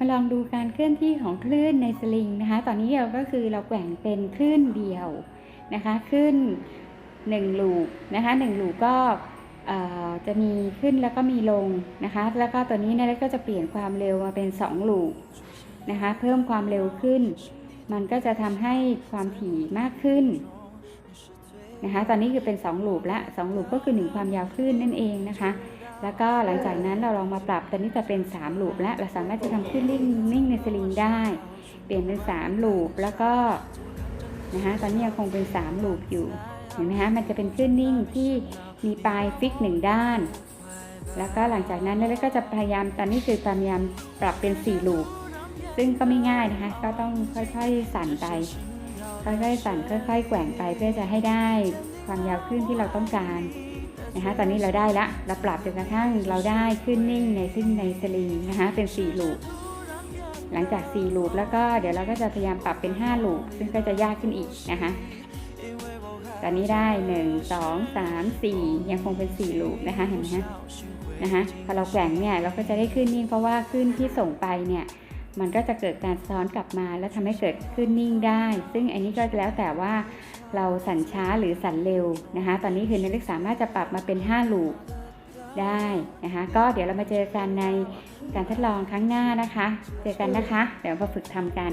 มาลองดูการเคลื่อนที่ของคลื่นในสลิงนะคะ ตอนนี้เราก็คือเราแกว่งเป็นคลื่นเดียวนะคะขึ้น1ลูปนะคะ1ลูปก็จะมีขึ้นแล้วก็มีลงนะคะ แล้วก็ตัวนี้เนี่ยก็จะเปลี่ยนความเร็วมาเป็น 2 ลูปนะคะ เพิ่มความเร็วขึ้น มันก็จะทำให้ความถี่มากขึ้นนะคะ ตอนนี้คือเป็น 2 ลูปละ2ลูปก็คือ 1 ความยาวคลื่นนั่นเองนะคะ แล้วก็หลังจากนั้นเราลองมาปรับตอนนี้จะเป็น3ลูปและเราสามารถจะทำขึ้นนิ่งนิ่งในสลิงได้ เปลี่ยนเป็น3ลูปแล้วก็นะคะตอนนี้ยังคงเป็น3ลูปอยู่เห็นไหมคะมันจะเป็นขึ้นนิ่งที่มีปลายฟิกหนึ่งด้าน แล้วก็หลังจากนั้นเราก็จะพยายามตอนนี้คือพยายามปรับเป็น4ลูปซึ่งก็ไม่ง่ายนะคะก็ต้องค่อยๆสั่นไปค่อยๆสั่นค่อย ๆ แกว่งไปเพื่อจะให้ได้ความยาวคลื่นที่เราต้องการ นะคะตอนนี้เราได้ละเราปรับจนกระทั่งเราได้ขึ้นนิ่งในซึ่งในสลิงนะคะเป็น4ลูปหลังจาก4ลูปแล้วก็เดี๋ยวเราก็จะพยายามปรับเป็น5ลูปซึ่งก็จะยากขึ้นอีกนะคะตอนนี้ได้ 1 2 3 4 ยังคงเป็น4ลูปนะคะเห็นไหมฮะนะคะพอเราแกว่งเนี่ยเราก็จะได้ขึ้นนิ่งเพราะว่าขึ้นที่ส่งไปเนี่ย มันก็จะเกิดการซ้อนกลับมา และทำให้เกิดขึ้นนิ่งได้ ซึ่งอันนี้ก็แล้วแต่ว่าเราสั่นช้าหรือสั่นเร็วนะคะ ตอนนี้คือในเลขสามารถจะปรับมาเป็น 5 ลูกได้นะคะ ก็เดี๋ยวเรามาเจอกันในการทดลองครั้งหน้านะคะ เจอกันนะคะ เดี๋ยวมาฝึกทำกัน